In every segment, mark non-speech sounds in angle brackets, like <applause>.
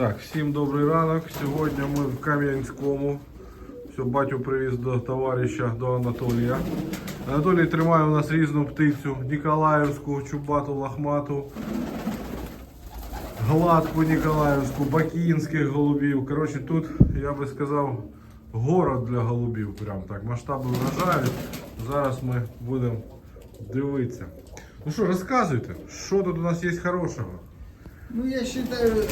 Так, всім добрий ранок. Сьогодні ми в Кам'янському. Все, батю привіз до товариша, до Анатолія. Анатолій тримає у нас різну птицю. Ніколаївську, чубату, лахмату, гладку Ніколаївську, бакінських голубів. Коротше, тут, я би сказав, город для голубів. Прям так. Масштаби вражають. Зараз ми будемо дивитися. Ну що, розказуйте, що тут у нас є хорошого? Ну, я считаю, э,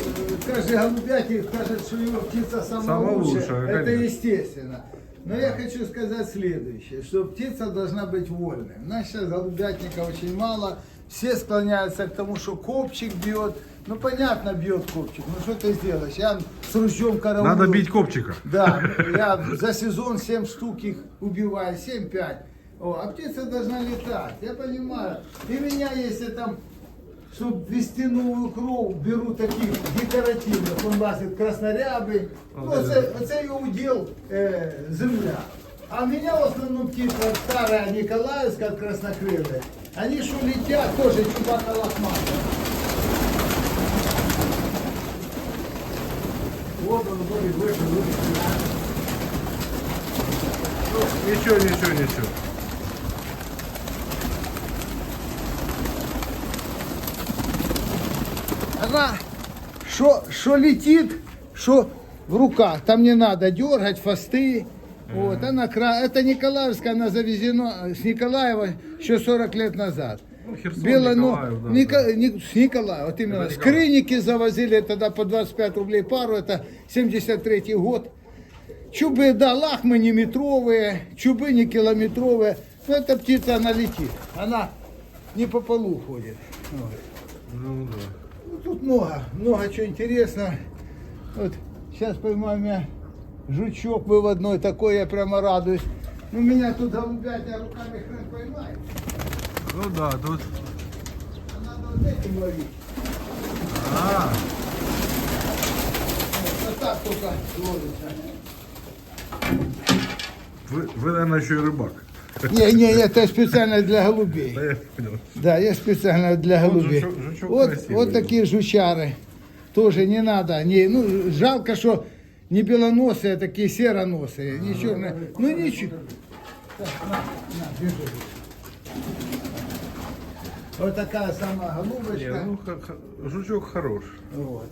каждый голубятник скажет, что его птица самая, Самая лучшая. лучшая, Это конечно. естественно. Но я хочу сказать следующее, что птица должна быть вольной. У нас сейчас голубятника очень мало. Все склоняются к тому, что копчик бьет. Ну, понятно, бьет копчик. Ну, что ты сделаешь? Я с ружьем караулю. Надо бить копчика. Да, я за сезон 7 штук их убиваю, 7-5. О, а птица должна летать, я понимаю. И меня, если там, чтобы вести новую кровь, беру таких декоративных, он лазит краснорябый, ну, це, це його удел э, земля. А у меня в основном птица старая Николаевская, краснокрылая. Они что летят, тоже чубака лохматая. Вот он, вроде выше, выше. Ничего, ничего, ничего. Она что, что летит, что в руках. Там не надо дергать фасты. Вот, она, кра- это Николаевская, она завезена с Николаева еще 40 лет назад. Ну, Херсон, Бело, ну, да, Ника- да. Ни- с Николаева, вот именно. Это Николаев. Крыники завозили тогда по 25 рублей пару, это 73 год. Чубы, да, лахмы не метровые, чубы не километровые. Но эта птица, она летит. Она не по полу ходит. Вот. Ну да. Ну, тут много, много чего интересного. Вот сейчас поймаю меня жучок выводной такой, я прямо радуюсь. Ну, меня тут голубятня руками хрен поймает. Ну да, тут. А надо вот этим ловить. А, Вот так только ловится. вы, вы, наверное, еще и рыбак. Не, не, это специально для голубей. Да, я понял. Да, я специально для Вот голубей. жучок- жучок вот, красивый. вот такие жучары. Тоже не надо. Не, ну, жалко, что не белоносые, а такие сероносые, не черные. Ну ничего. Так, на, на, держи. Вот такая сама Не, голубочка. ну, х- х- жучок хорош. Вот.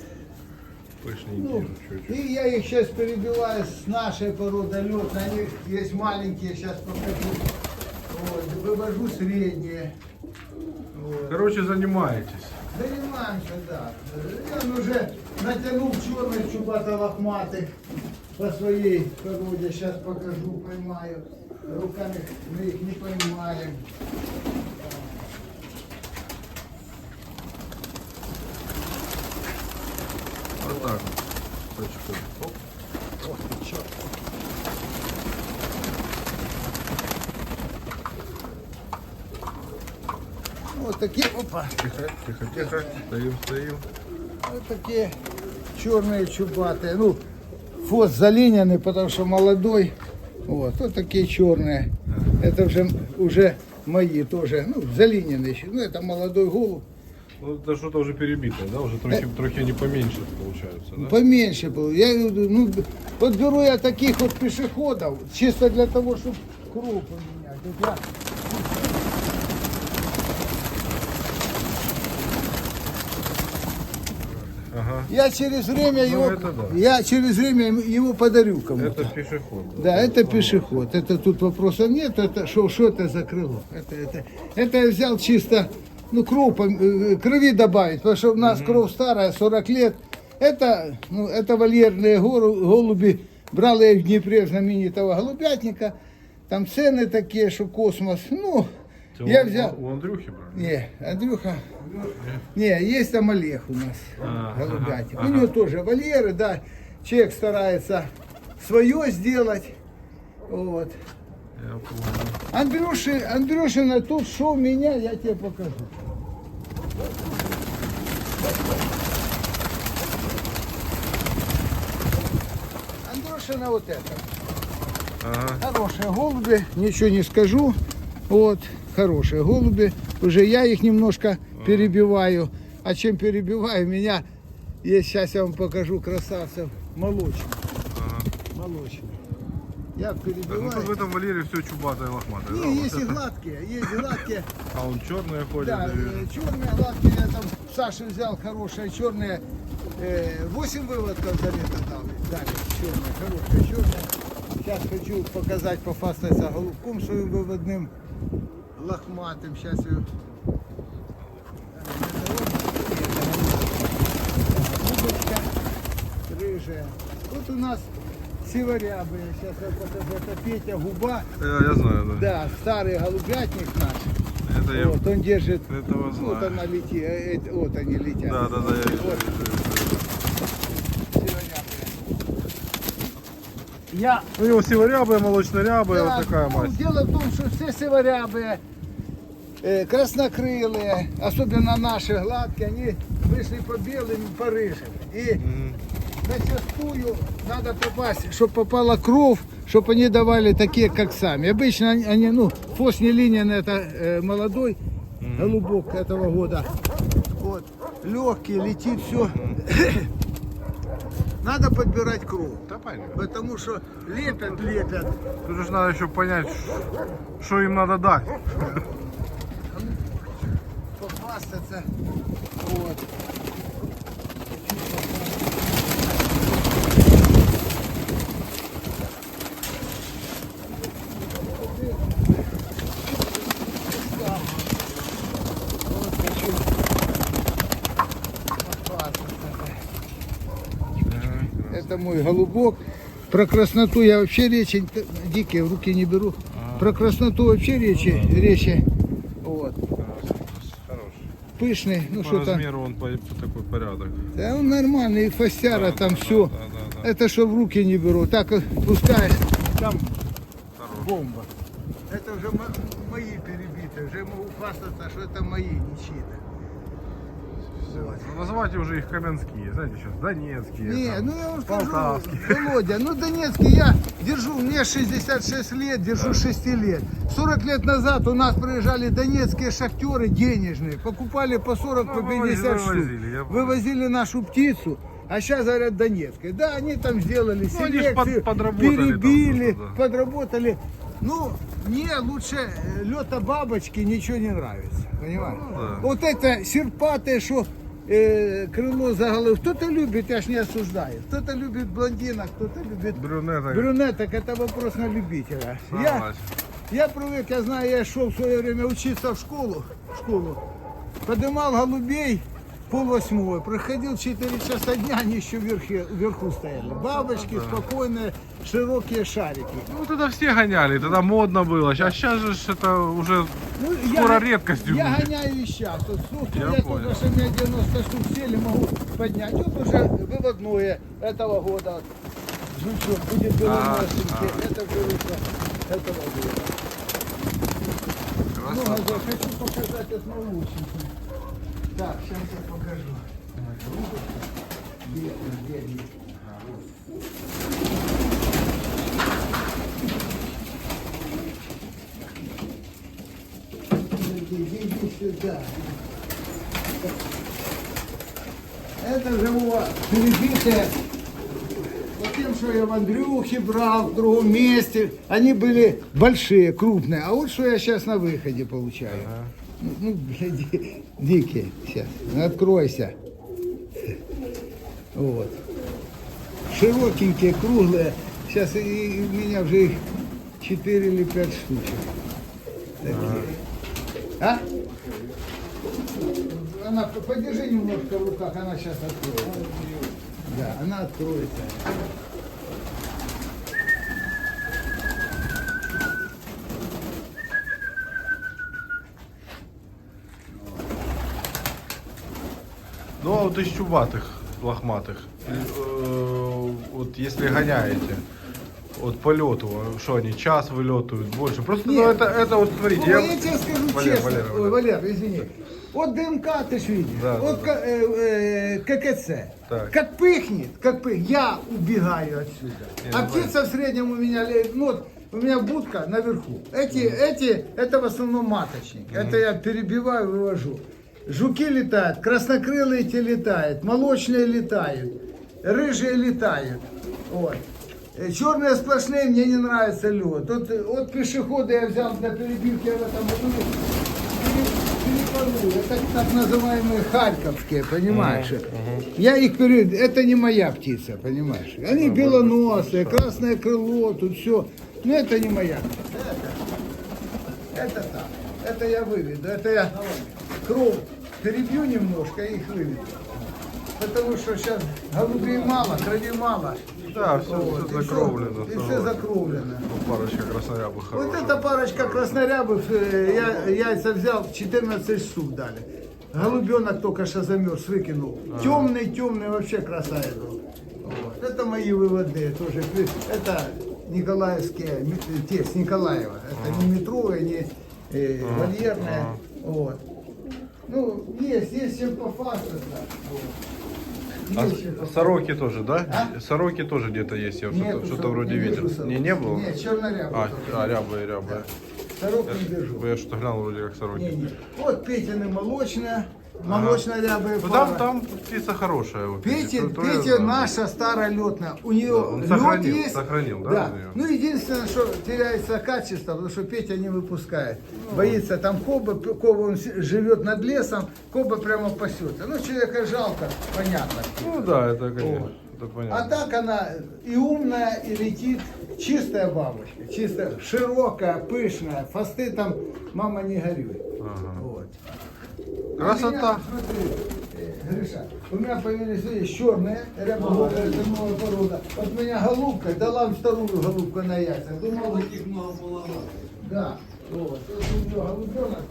Пышненький Ну, жучочек. и я их сейчас перебиваю с нашей породы лед. На них есть маленькие, сейчас покажу. Вывожу средние. Вот. Короче, занимаетесь. Занимаемся, да. Я уже натянул черный чубато лохматый по своей породе. Сейчас покажу, поймаю. Руками мы их не поймаем. Вот так вот. Точку. Оп. Вот такие, опа, Тихо, тихо, тихо. Стоим, стоим. вот такие черные чубатые. Ну, фос залиняный, потому что молодой. Вот, вот такие черные. Это уже, уже мои тоже, ну, залиняные еще. Ну, это молодой голубь. Ну, это что-то уже перебитое, да? Уже трохи, трохи они поменьше получаются, да? Поменьше был. Я, ну, вот беру я таких вот пешеходов, чисто для того, чтобы круг поменять. Вот я через время Ну, его, это да. я через время его подарю кому-то. Это пешеход. Да, это пешеход. Это тут вопроса нет. Это что, что это за крыло? Это, это, это я взял чисто, ну, кровь, э, крови добавить, потому что у нас кровь старая, 40 лет. Это, ну, это вольерные голуби. Брал я их в Днепре знаменитого голубятника. Там цены такие, что космос. Ну, Это я у- взял. У Андрюхи брали? Не, Андрюха. Не, есть там Олег у нас, А, ага, У него тоже вольеры, да. Человек старается свое сделать. Вот. Я понял. Андрюши, Андрюшина тут что у меня, я тебе покажу. Андрюшина вот это. Ага. Хорошие голуби, ничего не скажу. Вот, хорошие голуби. Уже я их немножко перебиваю. А чем перебиваю, меня Есть, сейчас я вам покажу красавцев молочных. Ага. Молочных. Я Так, ну перебиваю. тут в этом Валере все чубатое и лохматое. да, Не, вот есть и это. гладкие, есть гладкие. <laughs> А он черные ходит, Да, я вижу. черные гладкие, я там Саша взял хорошие черные. Э, 8 выводков за лето дал. Дали, черные, хорошие черные. Сейчас хочу показать, пофастаться голубком своим выводным лохматым. Сейчас я... Голубочка рыжая. Вот у нас сиворябые. Сейчас я покажу. Это Петя Губа. Я, я знаю, да. Да, старый голубятник наш. Это я... Вот он держит. Этого Вот знаю. она летит. э, э, Вот они летят. Да, да, да, я Вот, вижу, вижу. Я Ну, его сиворябая, молочно-рябая, Да, вот такая ну, мать. Дело в том, что все сиворябые, краснокрылые, особенно наши гладкие, они вышли по белым, по рыжим. И Мгм. зачастую надо попасть, чтобы попала кровь, чтобы они давали такие, как сами. Обычно они, они, ну, фос не линия, это э, молодой голубок этого года. Вот, легкий, летит все. <coughs> Надо подбирать кровь. Да понятно. Потому что лепят, лепят. Тут же надо еще понять, что им надо дать. Похвастаться. Вот хочу похвастаться. Это мой голубок. Про красноту я вообще речи дикие в руки не беру. Про красноту вообще речи, речи. Вот. Хороший. Пышный, ну По что там. размеру он по, по такой порядок. Да он нормальный, и фастяра там все. Да, да, да. Это что в руки не беру. Так пускаешь, там бомба. Это уже мо- мои перебиты. Уже могу хвастаться, что это мои, не чьи-то. Вот. Ну, Называйте уже их каменские, знаете, сейчас донецкие. Не, там, ну я вам скажу, полтавские. Володя, ну Донецкий я держу, мне 66 лет, держу 6 лет. 40 лет назад у нас приезжали донецкие шахтеры денежные, покупали по 40, по Ну, вывозили, 50 штук. вывозили, я понял. Вывозили нашу птицу, а сейчас говорят Донецкая. Да, они там сделали Ну, они ж под- селекцию, подработали там перебили, просто, да. подработали. Ну, мне лучше э, лета бабочки ничего не нравится, понимаешь? Ну, да. Вот это серпатое, что э, крыло за голову. Кто-то любит, я ж не осуждаю. Кто-то любит блондинок, кто-то любит Брюнета. брюнеток. Это вопрос на любителя. Я, Согласен. я привык, я знаю, я шел в свое время учиться в школу, в школу. Подымал голубей Пол восьмого, проходил 4 часа дня, они еще вверхе, вверху стояли. Бабочки, спокойные, широкие шарики. Ну, тогда все гоняли, тогда модно было. Сейчас, сейчас же это уже Ну, скоро редкостью Я будет. гоняю и сейчас. Вот, ну, Я я, понял. только что меня 90 штук сели, могу поднять. Вот уже выводное этого года. Жучок будет А, белоносенький. Это вышло этого года. Ну, Красота. Газа, хочу показать от молочника. Так, сейчас я покажу. Где, где, где? Иди, иди сюда. Это же у перебитые. Вот тем, что я в Андрюхе брал, в другом месте, они были большие, крупные. А вот что я сейчас на выходе получаю. Ну, Ну, гляди, дикие. Сейчас, ну, откройся. Вот. Широкенькие, круглые. Сейчас и, и у меня уже их 4 или 5 штучек. Такие. А? Она, подержи немножко в руках, она сейчас откроется. Да, она откроется. А из чубатых, лохматых, э, вот если гоняете, вот по лету, что они, час вылетают, больше. Просто, ну, это, это вот, смотрите, Ну, я... я тебе скажу Валер, честно. Валер, Ой, Валер. Валер, извини. Вот ДНК ты ж видишь. Да, вот да, э, э, ККЦ. Так. Как пыхнет, как пыхнет, я убегаю отсюда. Я а птица в среднем у меня, ну вот, у меня будка наверху. Эти, эти, это в основном маточник. Это я перебиваю, вывожу. Жуки летают, краснокрылые те летают, молочные летают, рыжие летают. Вот. Э, Черные сплошные мне не нравится лед. Вот, э, вот пешехода я взял для перебивки в этом году. Это так называемые харьковские, понимаешь? Я их пере... Это не моя птица, понимаешь? Они белоносые, красное крыло, тут все. Но это не моя птица. Это, это так. Это я выведу. Это я кровь перебью немножко и их выведу. Потому что сейчас голубей мало, крови мало. Да, все, Вот, все закровлено. И все закровлено. Парочка краснорябых Вот хороших. эта парочка краснорябых, э, я яйца взял, 14 штук дали. Голубенок только что замерз, выкинул. Темный, темный, вообще красавец был. Вот. Это мои выводы тоже. Это Николаевские, тесть Николаева. Это не метровые, не э, вольерные. Вот. Ну, есть, есть чем пофастаться. Вот. А Есть чем пофастаться. сороки тоже, да? А? Сороки тоже где-то есть, я что-то, сорок, вроде не видел. сорок. Не, не было? Нет, чернорябый А, только. а рябые, рябые. Сорок Я, не держу. я что-то глянул вроде как Не, сороки. не. Вот Петины молочная, молочно-рябая Ну пара. там, там птица хорошая. Вот, Петя, то- Петя наша старая летная. У нее он лед сохранил, есть. сохранил, да, да. у неё? Ну единственное, что теряется качество, потому что Петя не выпускает. Ну. Боится там коба, коба он с- живет над лесом, коба прямо пасется. Ну человека жалко, понятно. Ну да, это, конечно, это А понятно. так она и умная, и летит. Чистая бабочка, чистая, широкая, пышная. Фасты там, мама не горюй. Ага. Вот. Красота. У меня, смотри, Гриша, у меня появились видишь, черные, рябоголовые, это новая порода. Вот у меня голубка, дала им вторую голубку на яйцах. Думал, Таких много было. да. Вот. Вот у нее голубенок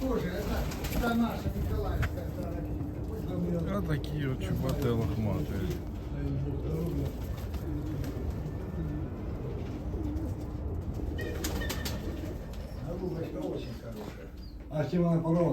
тоже, это, это наша Николаевская. А такие вот чубатые лохматые. Голубочка очень хорошая. А чем она порвала?